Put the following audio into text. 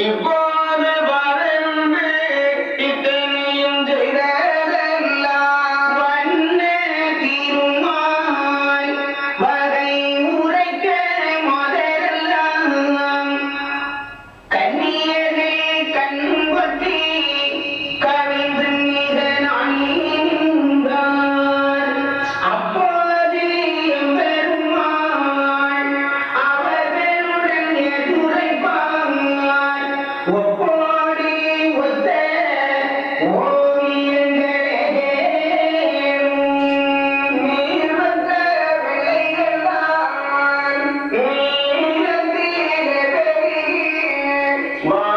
இப்போ Wow.